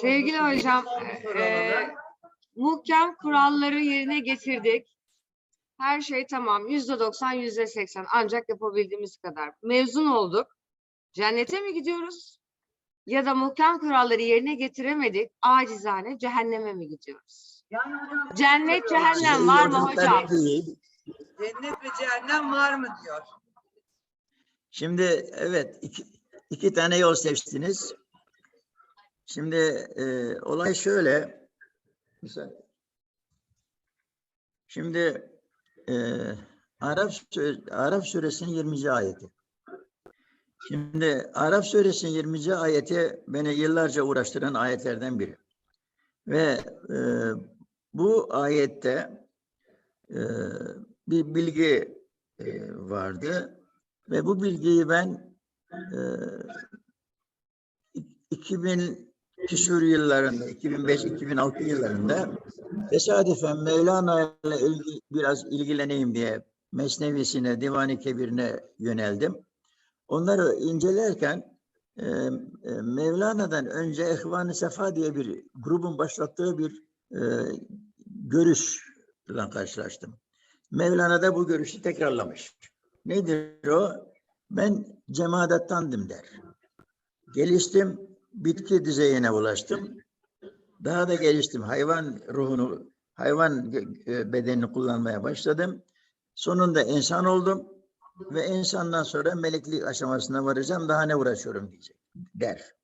Sevgili hocam, e, muhkem kuralları yerine getirdik. Her şey tamam. Yüzde doksan, yüzde seksen. Ancak yapabildiğimiz kadar. Mezun olduk. Cennete mi gidiyoruz? Ya da muhkem kuralları yerine getiremedik. Acizane cehenneme mi gidiyoruz? Yani hocam Cennet, cehennem var mı hocam? Cennet ve cehennem var mı diyor. Şimdi evet iki, iki tane yol seçtiniz. Şimdi e, olay şöyle. Şimdi e, Arap Sü- Arap suresinin 20. ayeti. Şimdi Arap suresinin 20. ayeti beni yıllarca uğraştıran ayetlerden biri. Ve e, bu ayette e, bir bilgi e, vardı. Ve bu bilgiyi ben e, 2000 küsur yıllarında, 2005-2006 yıllarında tesadüfen Mevlana ile ilgi, biraz ilgileneyim diye Mesnevisine, Divan-ı Kebir'ine yöneldim. Onları incelerken e, e, Mevlana'dan önce Ehvan-ı Sefa diye bir grubun başlattığı bir e, görüşle karşılaştım. Mevlana da bu görüşü tekrarlamış. Nedir o? Ben cemadattandım der. Geliştim, bitki düzeyine ulaştım. Daha da geliştim. Hayvan ruhunu, hayvan e, bedenini kullanmaya başladım. Sonunda insan oldum ve insandan sonra meleklik aşamasına varacağım. Daha ne uğraşıyorum diyecek der.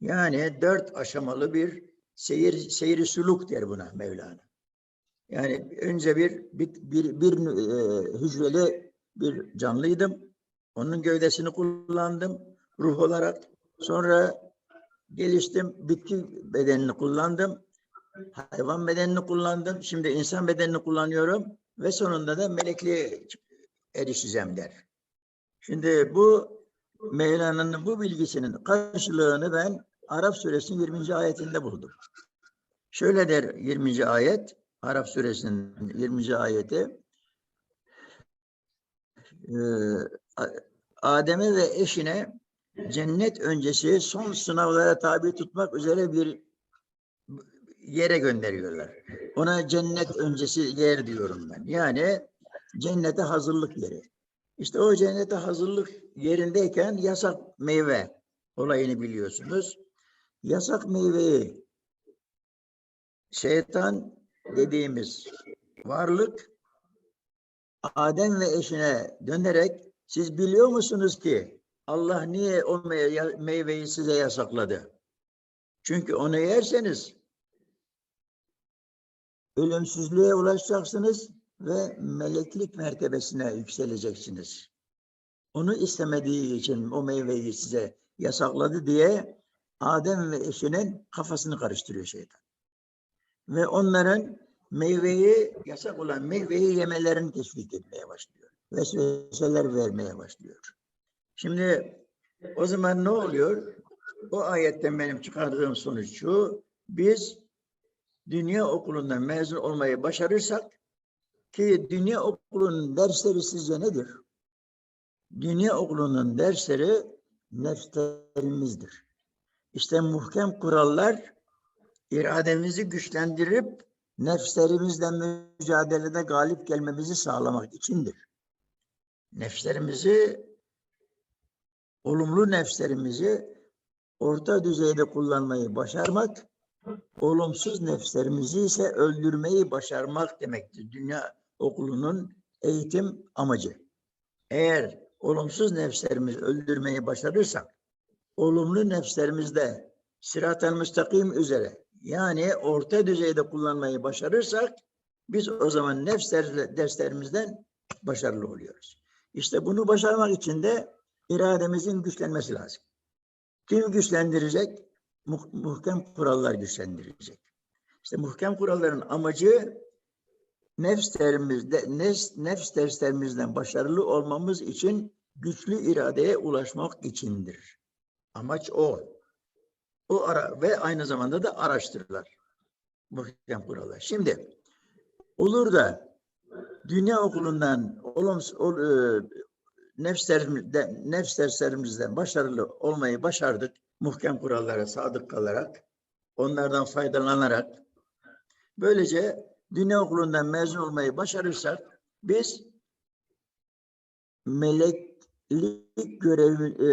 Yani dört aşamalı bir seyir seyri suluk der buna Mevlana. Yani önce bir bir, bir, bir e, hücreli bir canlıydım. Onun gövdesini kullandım ruh olarak. Sonra geliştim, bitki bedenini kullandım. Hayvan bedenini kullandım. Şimdi insan bedenini kullanıyorum ve sonunda da melekliğe erişeceğim der. Şimdi bu Mevlana'nın bu bilgisinin karşılığını ben Arap suresinin 20. ayetinde buldum. Şöyle der 20. ayet, Arap suresinin 20. ayeti. Ee, Adem'e ve eşine cennet öncesi son sınavlara tabi tutmak üzere bir yere gönderiyorlar. Ona cennet öncesi yer diyorum ben. Yani cennete hazırlık yeri. İşte o cennete hazırlık yerindeyken yasak meyve olayını biliyorsunuz. Yasak meyveyi şeytan dediğimiz varlık Adem ve eşine dönerek siz biliyor musunuz ki Allah niye o mey- meyveyi size yasakladı? Çünkü onu yerseniz ölümsüzlüğe ulaşacaksınız ve meleklik mertebesine yükseleceksiniz. Onu istemediği için o meyveyi size yasakladı diye Adem ve eşinin kafasını karıştırıyor şeytan. Ve onların meyveyi, yasak olan meyveyi yemelerini teşvik etmeye başlıyor. Vesveseler vermeye başlıyor. Şimdi o zaman ne oluyor? O ayetten benim çıkardığım sonuç şu. Biz dünya okulundan mezun olmayı başarırsak ki dünya okulunun dersleri sizce nedir? Dünya okulunun dersleri nefslerimizdir. İşte muhkem kurallar irademizi güçlendirip nefslerimizle mücadelede galip gelmemizi sağlamak içindir. Nefslerimizi, olumlu nefslerimizi orta düzeyde kullanmayı başarmak, olumsuz nefslerimizi ise öldürmeyi başarmak demektir. Dünya okulunun eğitim amacı. Eğer olumsuz nefslerimizi öldürmeyi başarırsak, olumlu nefslerimizde sırat-ı müstakim üzere yani orta düzeyde kullanmayı başarırsak biz o zaman nefs ders- derslerimizden başarılı oluyoruz. İşte bunu başarmak için de irademizin güçlenmesi lazım. Kim güçlendirecek? Muh- muhkem kurallar güçlendirecek. İşte muhkem kuralların amacı nefs derimizde, nefs, nefs derslerimizden başarılı olmamız için güçlü iradeye ulaşmak içindir. Amaç o. O ara ve aynı zamanda da araştırırlar. Muhkem kurallar. Şimdi olur da dünya okulundan olumsuz ol, e, nefs, derslerimizden, başarılı olmayı başardık. Muhkem kurallara sadık kalarak onlardan faydalanarak böylece dünya okulundan mezun olmayı başarırsak biz meleklik görevi e,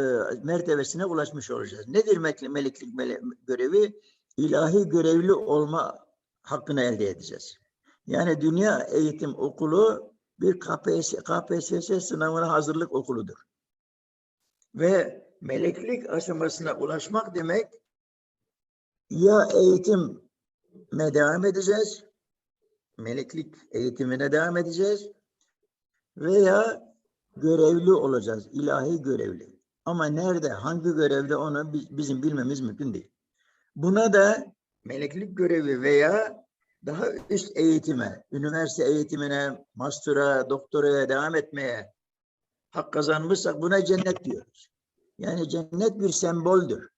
e, mertebesine ulaşmış olacağız. Nedir meleklik mele- görevi? İlahi görevli olma hakkını elde edeceğiz. Yani Dünya Eğitim Okulu bir KPSS, KPSS sınavına hazırlık okuludur. Ve meleklik aşamasına ulaşmak demek ya eğitime devam edeceğiz, meleklik eğitimine devam edeceğiz veya görevli olacağız, ilahi görevli. Ama nerede, hangi görevde onu bi- bizim bilmemiz mümkün değil. Buna da meleklik görevi veya daha üst eğitime, üniversite eğitimine, master'a, doktoraya devam etmeye hak kazanmışsak buna cennet diyoruz. Yani cennet bir semboldür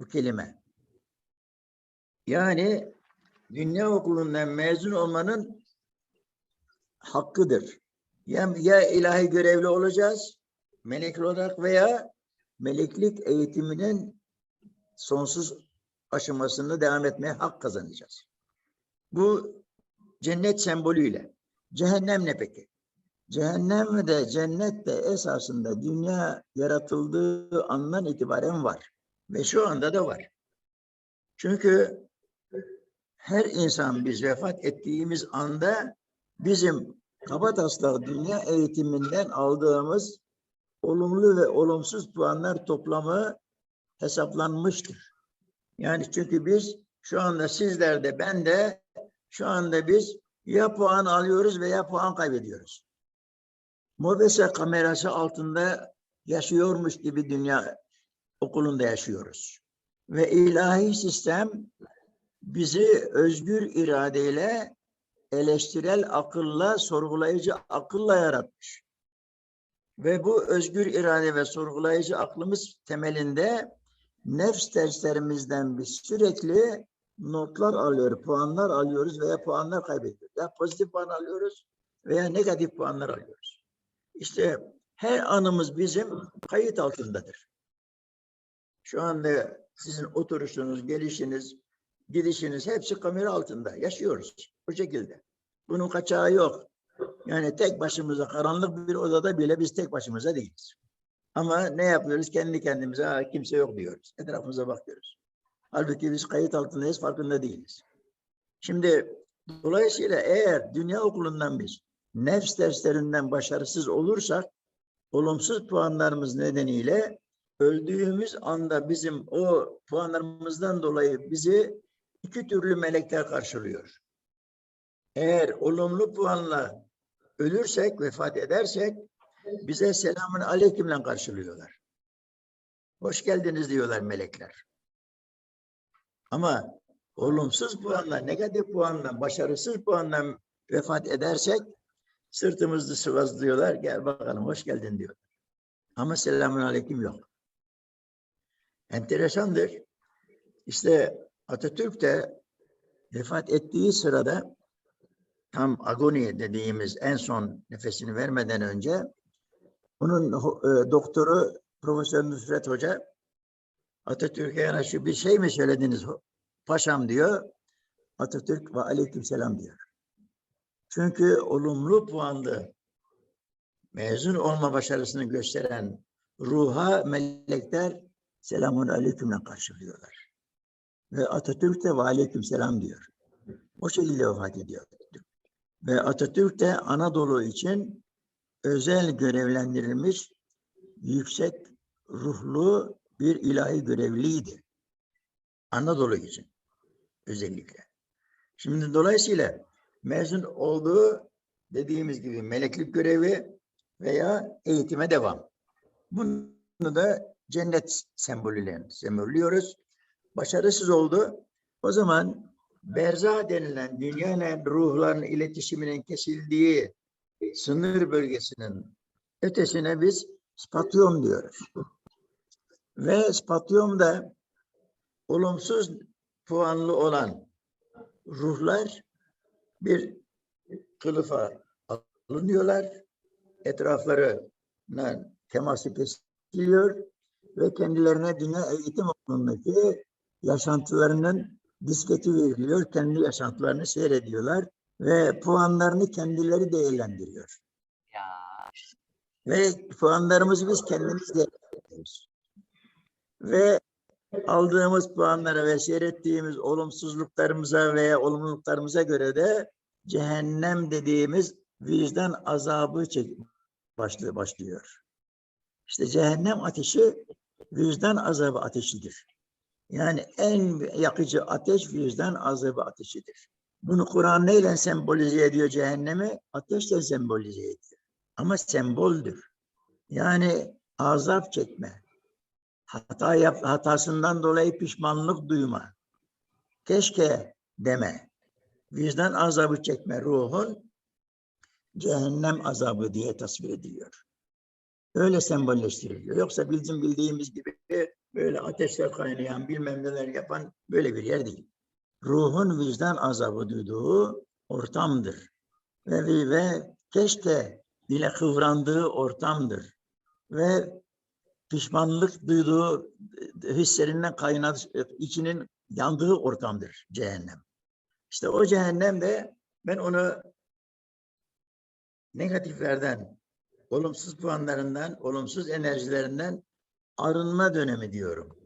bu kelime. Yani dünya okulundan mezun olmanın hakkıdır. Ya, ya ilahi görevli olacağız, melek olarak veya meleklik eğitiminin sonsuz aşamasını devam etmeye hak kazanacağız. Bu cennet sembolüyle. Cehennem ne peki? Cehennem de cennet de esasında dünya yaratıldığı andan itibaren var. Ve şu anda da var. Çünkü her insan biz vefat ettiğimiz anda bizim kabataslak dünya eğitiminden aldığımız olumlu ve olumsuz puanlar toplamı hesaplanmıştır. Yani çünkü biz şu anda sizler de ben de şu anda biz ya puan alıyoruz veya puan kaybediyoruz. Mobese kamerası altında yaşıyormuş gibi dünya okulunda yaşıyoruz. Ve ilahi sistem bizi özgür iradeyle eleştirel akılla, sorgulayıcı akılla yaratmış. Ve bu özgür irade ve sorgulayıcı aklımız temelinde nefs derslerimizden biz sürekli notlar alıyoruz, puanlar alıyoruz veya puanlar kaybediyoruz. Ya pozitif puan alıyoruz veya negatif puanlar alıyoruz. İşte her anımız bizim kayıt altındadır. Şu anda sizin oturuşunuz, gelişiniz, gidişiniz hepsi kamera altında. Yaşıyoruz bu şekilde. Bunun kaçağı yok. Yani tek başımıza karanlık bir odada bile biz tek başımıza değiliz. Ama ne yapıyoruz? Kendi kendimize "Ha, kimse yok diyoruz. Etrafımıza bakıyoruz. Halbuki biz kayıt altındayız, farkında değiliz. Şimdi dolayısıyla eğer dünya okulundan biz nefs derslerinden başarısız olursak olumsuz puanlarımız nedeniyle öldüğümüz anda bizim o puanlarımızdan dolayı bizi iki türlü melekler karşılıyor. Eğer olumlu puanla ölürsek, vefat edersek bize selamun aleykümle karşılıyorlar. Hoş geldiniz diyorlar melekler. Ama olumsuz puanla, negatif puanla, başarısız puanla vefat edersek sırtımızı sıvazlıyorlar. Gel bakalım hoş geldin diyor. Ama selamun aleyküm yok. Enteresandır. İşte Atatürk de vefat ettiği sırada tam agoni dediğimiz en son nefesini vermeden önce onun e, doktoru Profesör Nusret Hoca Atatürk'e yanaşı bir şey mi söylediniz paşam diyor. Atatürk ve aleykümselam diyor. Çünkü olumlu puanlı mezun olma başarısını gösteren ruha melekler selamun aleykümle karşılıyorlar. Ve Atatürk de ve aleykümselam diyor. O şekilde vefat ediyor. Ve Atatürk de Anadolu için özel görevlendirilmiş yüksek ruhlu bir ilahi görevliydi. Anadolu için özellikle. Şimdi dolayısıyla mezun olduğu dediğimiz gibi meleklik görevi veya eğitime devam. Bunu da cennet sembolüyle sembolliyoruz. Başarısız oldu. O zaman berzah denilen dünyanın ruhların iletişiminin kesildiği sınır bölgesinin ötesine biz spatyum diyoruz. Ve spatyumda olumsuz puanlı olan ruhlar bir kılıfa alınıyorlar. Etraflarına teması kesiliyor ve kendilerine dünya eğitim okulundaki yaşantılarının disketi veriliyor. Kendi yaşantılarını seyrediyorlar ve puanlarını kendileri değerlendiriyor. Ya. Ve puanlarımızı biz kendimiz değerlendiriyoruz. Ve aldığımız puanlara ve seyrettiğimiz olumsuzluklarımıza veya olumluluklarımıza göre de cehennem dediğimiz vicdan azabı başlıyor, başlıyor. İşte cehennem ateşi vicdan azabı ateşidir. Yani en yakıcı ateş vicdan azabı ateşidir. Bunu Kur'an neyle sembolize ediyor cehennemi? Ateşle sembolize ediyor. Ama semboldür. Yani azap çekme. Hata yap, hatasından dolayı pişmanlık duyma. Keşke deme. Vicdan azabı çekme ruhun cehennem azabı diye tasvir ediliyor. Öyle sembolleştiriliyor. Yoksa bizim bildiğimiz gibi böyle ateşler kaynayan bilmem neler yapan böyle bir yer değil. Ruhun vicdan azabı duyduğu ortamdır. Ve, ve, keşke dile kıvrandığı ortamdır. Ve pişmanlık duyduğu e, hislerinden kaynadı, içinin yandığı ortamdır cehennem. İşte o cehennem de ben onu negatiflerden, olumsuz puanlarından, olumsuz enerjilerinden arınma dönemi diyorum.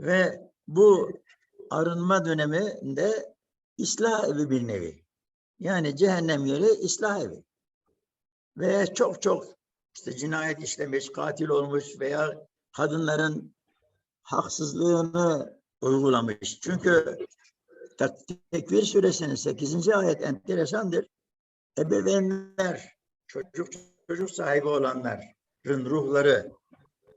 Ve bu arınma döneminde ıslah evi bir nevi. Yani cehennem yeri ıslah evi. Ve çok çok işte cinayet işlemiş, katil olmuş veya kadınların haksızlığını uygulamış. Çünkü Tek- Tekvir suresinin 8. ayet enteresandır. Ebeveynler, çocuk çocuk sahibi olanların ruhları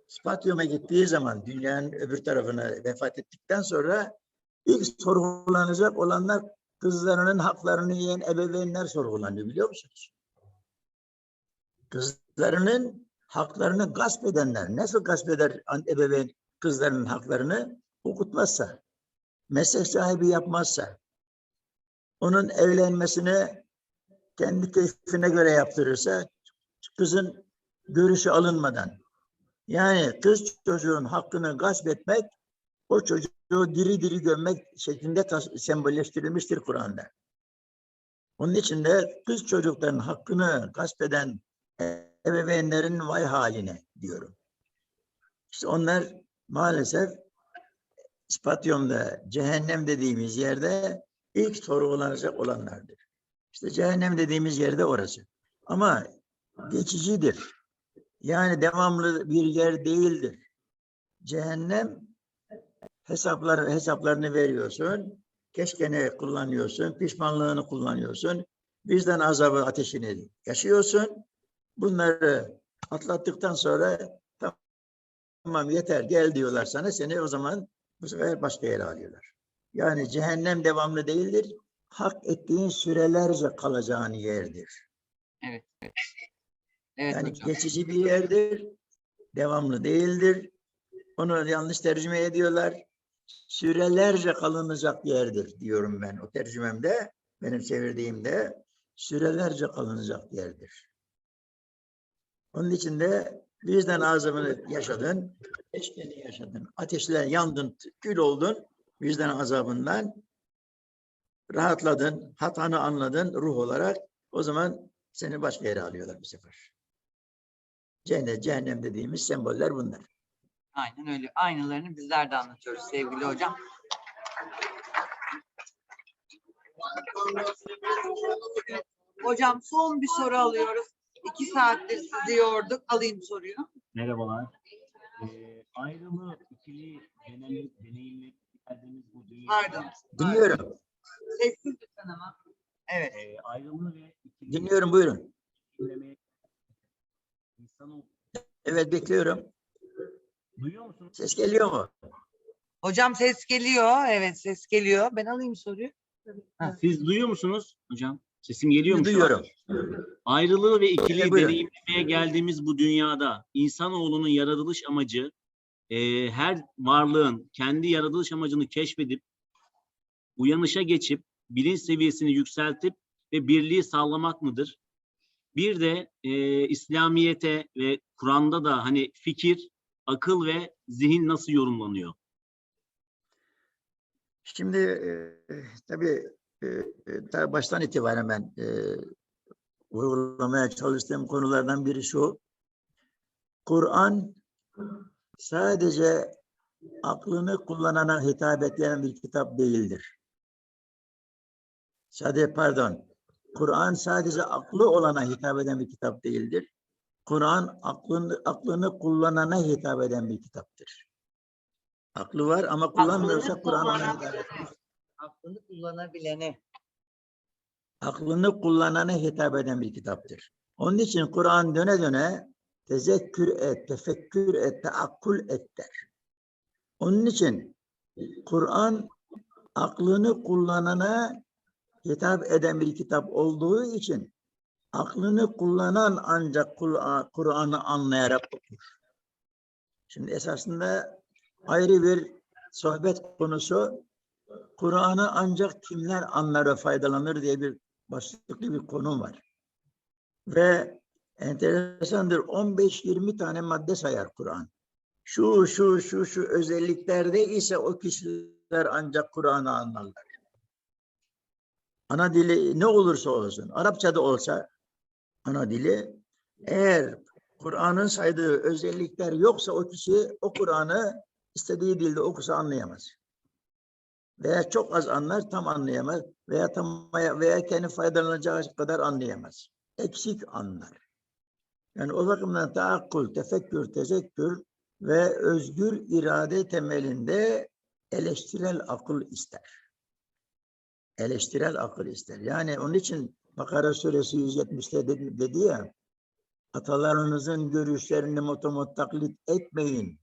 Spatyum'a gittiği zaman dünyanın öbür tarafına vefat ettikten sonra ilk sorgulanacak olanlar kızlarının haklarını yiyen ebeveynler sorgulanıyor biliyor musunuz? Kızlarının haklarını gasp edenler nasıl gasp eder ebeveyn kızlarının haklarını okutmazsa, meslek sahibi yapmazsa, onun evlenmesini kendi keyfine göre yaptırırsa, kızın görüşü alınmadan, yani kız çocuğun hakkını gasp etmek, o çocuğu diri diri gömmek şeklinde sembolleştirilmiştir Kur'an'da. Onun için de kız çocukların hakkını gasp eden ebeveynlerin vay haline diyorum. İşte onlar maalesef İspanyol'da cehennem dediğimiz yerde ilk sorgulanacak olanlardır. İşte cehennem dediğimiz yerde orası. Ama geçicidir. Yani devamlı bir yer değildir. Cehennem hesaplar hesaplarını veriyorsun. Keşkeni kullanıyorsun, pişmanlığını kullanıyorsun. Vicdan azabı ateşini yaşıyorsun. Bunları atlattıktan sonra tamam yeter gel diyorlar sana. Seni o zaman bu sefer başka yere alıyorlar. Yani cehennem devamlı değildir. Hak ettiğin sürelerce kalacağın yerdir. Evet. Evet, evet Yani hocam. geçici bir yerdir. Devamlı değildir. Onu yanlış tercüme ediyorlar. Sürelerce kalınacak yerdir diyorum ben o tercümemde. Benim çevirdiğimde sürelerce kalınacak yerdir. Onun için de bizden azabını yaşadın, ateşleri yaşadın, ateşler yandın, kül oldun, vicdan azabından rahatladın, hatanı anladın ruh olarak. O zaman seni başka yere alıyorlar bu sefer. Cennet, cehennem dediğimiz semboller bunlar. Aynen öyle. Aynılarını bizler de anlatıyoruz sevgili hocam. Hocam son bir soru alıyoruz. İki saattir sizi yorduk. Alayım soruyu. Merhabalar. Ee, ayrımı ikili deneyim, deneyimle geldiğimiz bu dünyada Pardon. Dinliyorum, Sessiz lütfen ama. Evet. e, ayrımı ve ikili dinliyorum buyurun. insan Evet bekliyorum. duyuyor musunuz? Ses geliyor mu? Hocam ses geliyor. Evet ses geliyor. Ben alayım soruyu. Ha, siz duyuyor musunuz hocam? Sesim geliyor mu? Duyuyorum. Ayrılığı ve ikili Evet, buyurun. deneyimlemeye geldiğimiz bu dünyada insanoğlunun yaratılış amacı e, her varlığın kendi yaratılış amacını keşfedip uyanışa geçip bilinç seviyesini yükseltip ve birliği sağlamak mıdır? Bir de e, İslamiyete ve Kur'an'da da hani fikir, akıl ve zihin nasıl yorumlanıyor? Şimdi e, tabii e, e, ta baştan itibaren ben e, vurgulamaya çalıştığım konulardan biri şu. Kur'an sadece aklını kullanana hitap eden bir kitap değildir. Sadece pardon. Kur'an sadece aklı olana hitap eden bir kitap değildir. Kur'an aklını, aklını kullanana hitap eden bir kitaptır. Aklı var ama kullanmıyorsa Kur'an ona hitap etmez. Aklını kullanabilene. aklını kullanana hitap eden bir kitaptır. Onun için Kur'an döne döne tezekkür et, tefekkür et, teakkul et der. Onun için Kur'an aklını kullanana hitap eden bir kitap olduğu için aklını kullanan ancak Kur'an- Kur'an'ı anlayarak okur. Şimdi esasında ayrı bir sohbet konusu Kur'an'ı ancak kimler anlar ve faydalanır diye bir başlıklı bir konu var. Ve enteresandır 15-20 tane madde sayar Kur'an. Şu şu şu şu özelliklerde ise o kişiler ancak Kur'an'ı anlarlar. Ana dili ne olursa olsun, Arapçada olsa ana dili eğer Kur'an'ın saydığı özellikler yoksa o kişi o Kur'an'ı istediği dilde okusa anlayamaz veya çok az anlar tam anlayamaz veya tam veya kendi faydalanacağı kadar anlayamaz. Eksik anlar. Yani o bakımdan taakkul, tefekkür, tezekkür ve özgür irade temelinde eleştirel akıl ister. Eleştirel akıl ister. Yani onun için Bakara suresi 170'te dedi, dedi ya atalarınızın görüşlerini motomot taklit etmeyin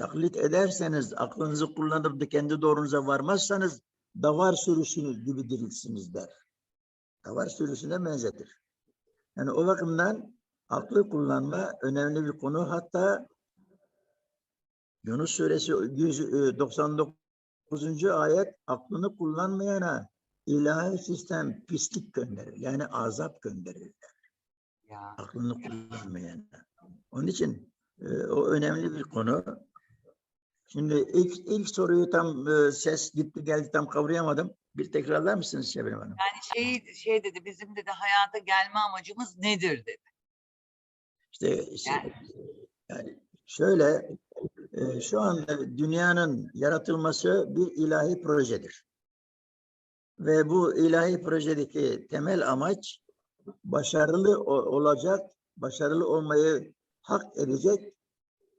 taklit ederseniz, aklınızı kullanıp da kendi doğrunuza varmazsanız davar sürüsünüz gibi dirilsiniz der. Davar sürüsüne benzetir. Yani o bakımdan aklı kullanma önemli bir konu. Hatta Yunus suresi 199. ayet aklını kullanmayana ilahi sistem pislik gönderir. Yani azap gönderir. Ya. Aklını kullanmayana. Onun için e, o önemli bir konu. Şimdi ilk ilk soruyu tam e, ses gitti geldi tam kavrayamadım. Bir tekrarlar mısınız Şebnem Hanım? Yani şey, şey dedi bizim dedi hayata gelme amacımız nedir dedi. İşte, işte Yani- yani şöyle e, şu anda dünyanın yaratılması bir ilahi projedir. Ve bu ilahi projedeki temel amaç başarılı olacak, başarılı olmayı hak edecek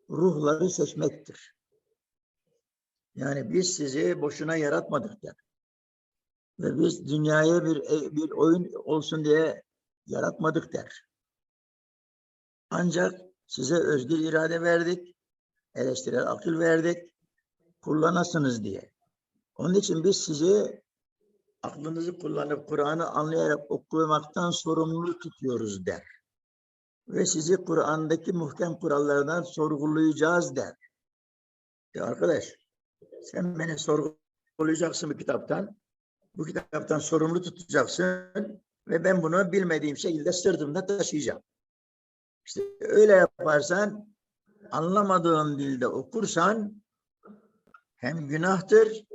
ruhları seçmektir. Yani biz sizi boşuna yaratmadık der. Ve biz dünyaya bir bir oyun olsun diye yaratmadık der. Ancak size özgür irade verdik, eleştirel akıl verdik, kullanasınız diye. Onun için biz sizi aklınızı kullanıp Kur'an'ı anlayarak okumaktan sorumlu tutuyoruz der. Ve sizi Kur'an'daki muhkem kurallardan sorgulayacağız der. Ya arkadaş, sen beni sorgulayacaksın bu kitaptan. Bu kitaptan sorumlu tutacaksın ve ben bunu bilmediğim şekilde sırtımda taşıyacağım. İşte öyle yaparsan anlamadığın dilde okursan hem günahtır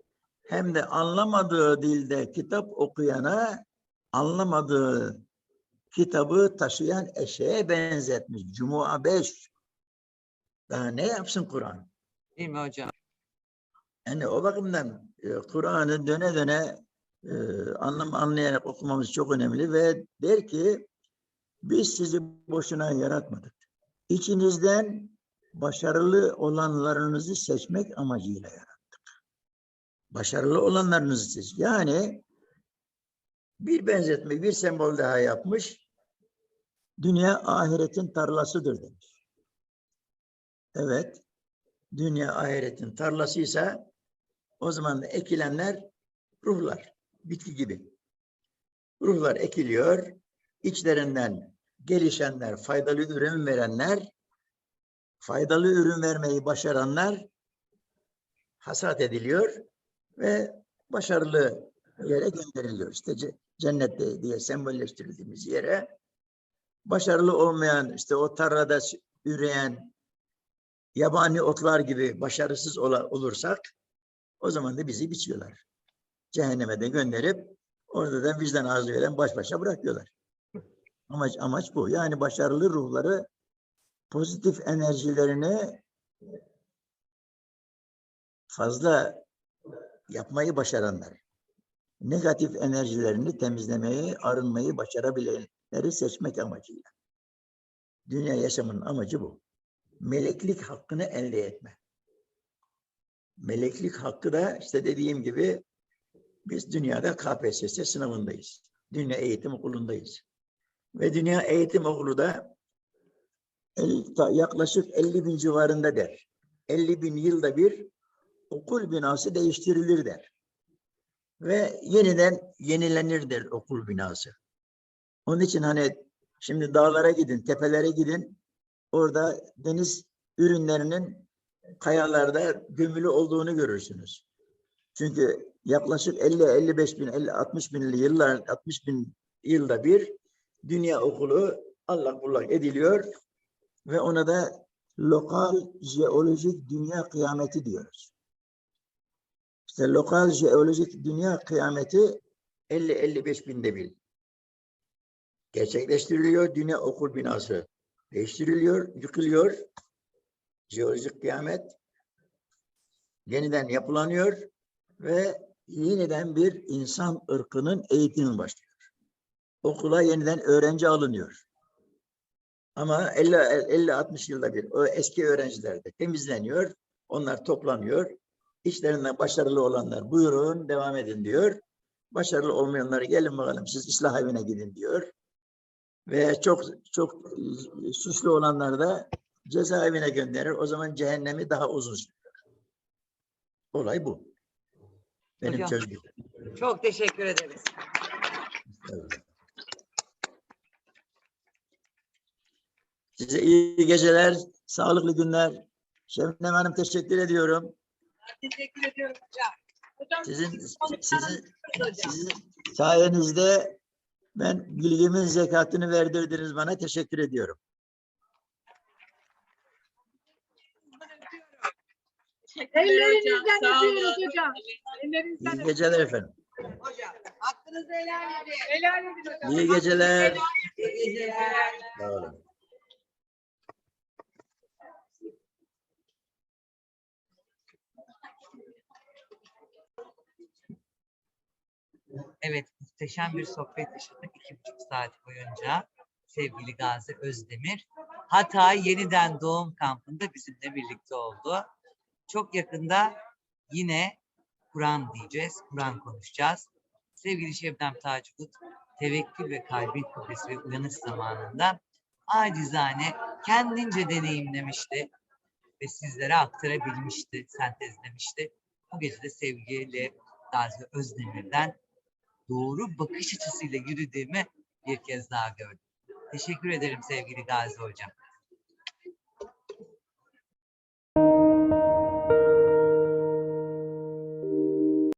hem de anlamadığı dilde kitap okuyana anlamadığı kitabı taşıyan eşeğe benzetmiş. Cuma 5. Daha ne yapsın Kur'an? Değil mi hocam? Yani o bakımdan e, Kur'an'ı döne döne e, anlam anlayarak okumamız çok önemli ve der ki biz sizi boşuna yaratmadık. İçinizden başarılı olanlarınızı seçmek amacıyla yarattık. Başarılı olanlarınızı seç. Yani bir benzetme, bir sembol daha yapmış. Dünya ahiretin tarlasıdır demiş. Evet, dünya ahiretin tarlasıysa o zaman da ekilenler ruhlar, bitki gibi. Ruhlar ekiliyor, içlerinden gelişenler, faydalı ürün verenler, faydalı ürün vermeyi başaranlar hasat ediliyor ve başarılı yere gönderiliyor. İşte ce- cennette diye sembolleştirildiğimiz yere başarılı olmayan, işte o tarlada üreyen yabani otlar gibi başarısız olursak O zaman da bizi biçiyorlar. Cehenneme de gönderip orada da vicdan azabıyla baş başa bırakıyorlar. Amaç amaç bu. Yani başarılı ruhları pozitif enerjilerini fazla yapmayı başaranlar. Negatif enerjilerini temizlemeyi, arınmayı başarabilenleri seçmek amacıyla. Dünya yaşamının amacı bu. Meleklik hakkını elde etme. Meleklik hakkı da işte dediğim gibi biz dünyada KPSS sınavındayız. Dünya Eğitim Okulu'ndayız. Ve Dünya Eğitim Okulu da yaklaşık 50 bin civarında der. 50 bin yılda bir okul binası değiştirilir der. Ve yeniden yenilenir der okul binası. Onun için hani şimdi dağlara gidin, tepelere gidin. Orada deniz ürünlerinin kayalarda gömülü olduğunu görürsünüz. Çünkü yaklaşık 50-55 bin, 50-60 binli yıllar, 60 bin yılda bir dünya okulu allak bullak ediliyor ve ona da lokal jeolojik dünya kıyameti diyoruz. İşte lokal jeolojik dünya kıyameti 50-55 binde bir gerçekleştiriliyor. Dünya okul binası değiştiriliyor, yıkılıyor. Jeolojik kıyamet yeniden yapılanıyor ve yeniden bir insan ırkının eğitimi başlıyor. Okula yeniden öğrenci alınıyor. Ama 50-60 yılda bir o eski öğrenciler de temizleniyor. Onlar toplanıyor. İşlerinden başarılı olanlar buyurun devam edin diyor. Başarılı olmayanları gelin bakalım siz ıslah evine gidin diyor. Ve çok çok suçlu olanları da cezaevine gönderir. O zaman cehennemi daha uzun sürüyor. Olay bu. Benim Hocam. çözdüğüm. Çok teşekkür ederiz. Evet. Size iyi geceler, sağlıklı günler. Şebnem Hanım teşekkür ediyorum. Teşekkür ediyorum hocam. Hocam Sizin sizin sizin sayenizde ben bilgimin zekatını verdirdiniz bana. Teşekkür ediyorum. Ellerinizden öpüyoruz hocam. İyi geceler efendim. Hocam hakkınızı helal edin. Helal edin hocam. İyi geceler. İyi geceler. Sağ olun. Evet, muhteşem bir sohbet yaşadık iki buçuk saat boyunca. Sevgili Gazi Özdemir. Hatay Yeniden Doğum Kampı'nda bizimle birlikte oldu. Çok yakında yine Kur'an diyeceğiz, Kur'an konuşacağız. Sevgili Şebnem Taçkut, tevekkül ve kalbin kıblesi ve uyanış zamanında acizane kendince deneyimlemişti ve sizlere aktarabilmişti, sentezlemişti. Bu gece de sevgili Gazi Özdemir'den doğru bakış açısıyla yürüdüğümü bir kez daha gördüm. Teşekkür ederim sevgili Gazi Hocam.